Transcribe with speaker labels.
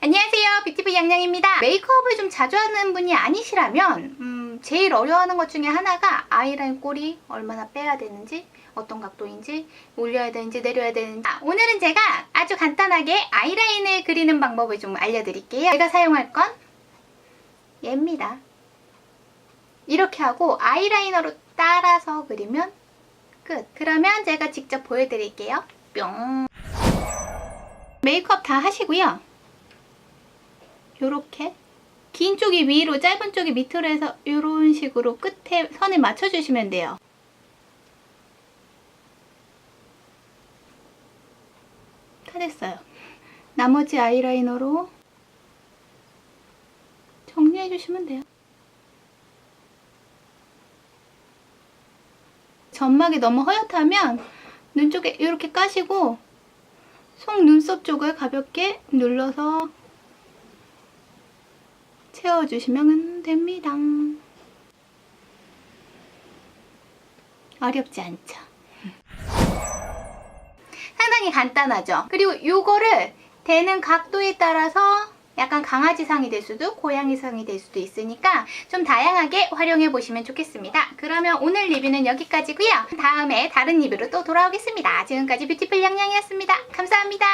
Speaker 1: 안녕하세요. 뷰티풀 양양입니다. 메이크업을 좀 자주 하는 분이 아니시라면 음, 제일 어려워하는 것 중에 하나가 아이라인 꼬리 얼마나 빼야 되는지 어떤 각도인지 올려야 되는지 내려야 되는지. 아, 오늘은 제가 아주 간단하게 아이라인을 그리는 방법을 좀 알려드릴게요. 제가 사용할 건 얘입니다. 이렇게 하고 아이라이너로 따라서 그리면 끝. 그러면 제가 직접 보여드릴게요. 뿅. 메이크업 다 하시고요 요렇게 긴 쪽이 위로 짧은 쪽이 밑으로 해서 이런 식으로 끝에 선을 맞춰주시면 돼요. 다 됐어요. 나머지 아이라이너로 정리해주시면 돼요. 점막이 너무 허옇다면 눈 쪽에 이렇게 까시고 속 눈썹 쪽을 가볍게 눌러서 채워주시면 됩니다. 어렵지 않죠? 상당히 간단하죠? 그리고 이거를 대는 각도에 따라서 약간 강아지상이 될 수도 고양이상이 될 수도 있으니까 좀 다양하게 활용해 보시면 좋겠습니다. 그러면 오늘 리뷰는 여기까지고요. 다음에 다른 리뷰로 또 돌아오겠습니다. 지금까지 뷰티풀 양양이었습니다. 감사합니다.